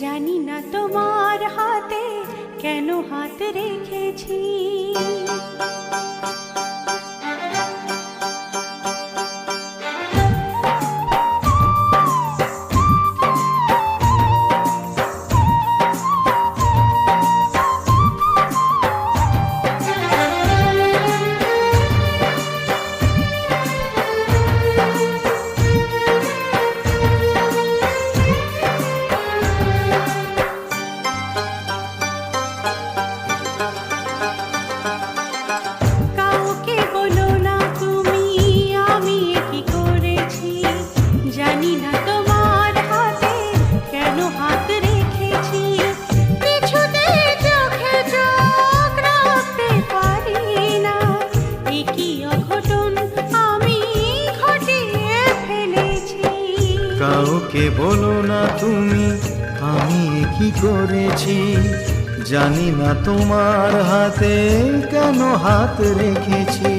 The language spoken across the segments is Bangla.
জানি না তোমার হাতে কেন হাত রেখেছি। কাউকে বলো না তুমি আমি কি করেছি? জানি না তোমার হাতে কেন হাত রেখেছি।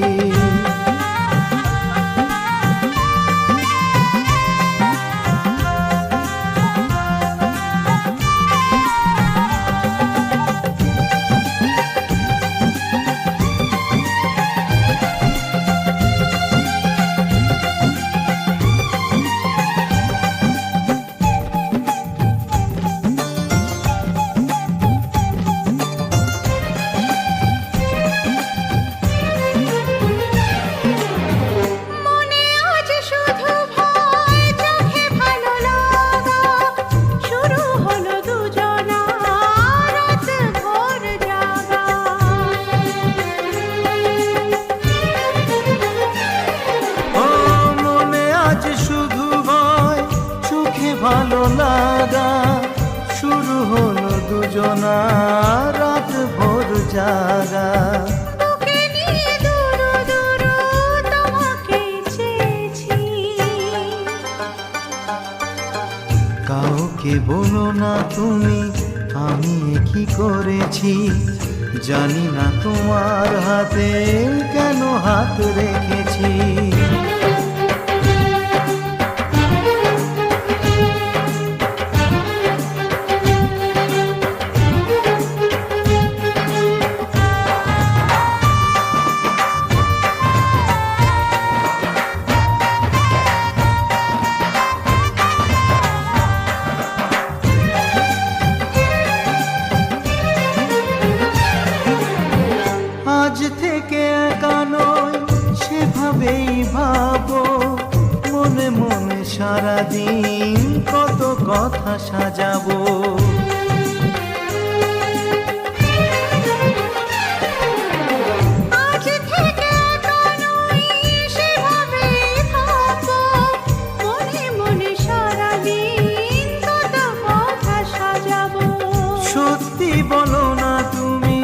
লাগা শুরু হলো দুজনা রাত ভোর জাগা। কাউকে বলো না তুমি আমি কি করেছি? জানি না তোমার হাতে কেন হাত রেখেছি। সেভাবেই ভাবো মনে মনে সারাদিন কত কথা সাজাবো। আজ থেকে ভাবো মনে মনে সারাদিন কত কথা সাজাবো। সত্যি বলো না তুমি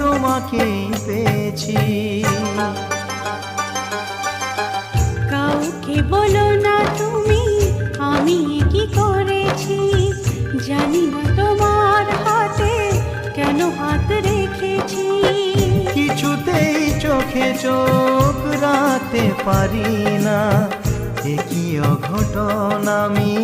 তোমাকেই পেয়েছি। চোখে চোখ রাতে পারি না। একই অঘটন আমি